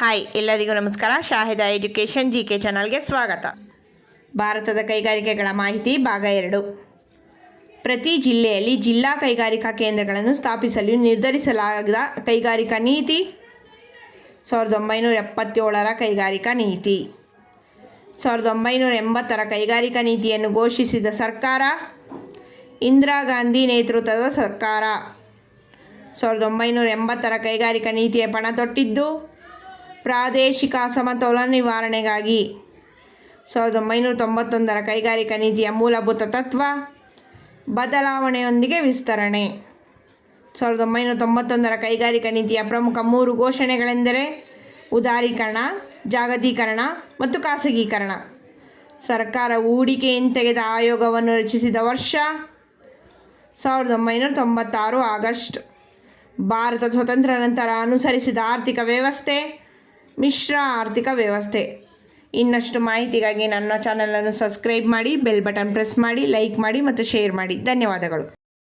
Hi, ಎಲ್ಲರಿಗೂ ನಮಸ್ಕಾರ. ಶಾಹಿದ education G K ಚಾನಲ್ಗೆ ಸ್ವಾಗತ. ಭಾರತದ ಕೈಗಾರಿಕೆಗಳ ಮಾಹಿತಿ ಭಾಗ ಎರಡು. ಪ್ರತಿ ಜಿಲ್ಲೆಯಲ್ಲಿ ಜಿಲ್ಲಾ ಕೈಗಾರಿಕಾ ಕೇಂದ್ರಗಳನ್ನು ಸ್ಥಾಪಿಸಲು ನಿರ್ಧರಿಸಲಾದ ಕೈಗಾರಿಕಾ ನೀತಿ ಸಾವಿರದ ಒಂಬೈನೂರ ಎಪ್ಪತ್ತೇಳರ ಕೈಗಾರಿಕಾ ನೀತಿ. ಸಾವಿರದ ಒಂಬೈನೂರ ಎಂಬತ್ತರ ಕೈಗಾರಿಕಾ ನೀತಿಯನ್ನು ಘೋಷಿಸಿದ ಸರ್ಕಾರ ಇಂದಿರಾ ಗಾಂಧಿ ನೇತೃತ್ವದ ಸರ್ಕಾರ. ಸಾವಿರದ ಒಂಬೈನೂರ ಎಂಬತ್ತರ ಕೈಗಾರಿಕಾ ನೀತಿಯ ಪಣ ತೊಟ್ಟಿದ್ದು ಪ್ರಾದೇಶಿಕ ಅಸಮತೋಲನ ನಿವಾರಣೆಗಾಗಿ ಸಾವಿರದ ಒಂಬೈನೂರ ತೊಂಬತ್ತೊಂದರ ಕೈಗಾರಿಕಾ ನೀತಿಯ ಮೂಲಭೂತ ತತ್ವ, ಬದಲಾವಣೆಯೊಂದಿಗೆ ವಿಸ್ತರಣೆ. ಸಾವಿರದ ಒಂಬೈನೂರ ತೊಂಬತ್ತೊಂದರ ಕೈಗಾರಿಕಾ ನೀತಿಯ ಪ್ರಮುಖ ಮೂರು ಘೋಷಣೆಗಳೆಂದರೆ ಉದಾರೀಕರಣ, ಜಾಗತೀಕರಣ ಮತ್ತು ಖಾಸಗೀಕರಣ. ಸರ್ಕಾರ ಹೂಡಿಕೆ ತೆಗೆದ ಆಯೋಗವನ್ನು ರಚಿಸಿದ ವರ್ಷ ಸಾವಿರದ ಒಂಬೈನೂರ ತೊಂಬತ್ತಾರು ಆಗಸ್ಟ್. ಭಾರತ ಸ್ವತಂತ್ರ ನಂತರ ಅನುಸರಿಸಿದ ಆರ್ಥಿಕ ವ್ಯವಸ್ಥೆ ಮಿಶ್ರ ಆರ್ಥಿಕ ವ್ಯವಸ್ಥೆ. ಇನ್ನಷ್ಟು ಮಾಹಿತಿಗಾಗಿ ನನ್ನ ಚಾನಲನ್ನು ಸಬ್ಸ್ಕ್ರೈಬ್ ಮಾಡಿ ಬೆಲ್ ಬಟನ್ ಪ್ರೆಸ್ ಮಾಡಿ ಲೈಕ್ ಮಾಡಿ ಮತ್ತು ಶೇರ್ ಮಾಡಿ. ಧನ್ಯವಾದಗಳು.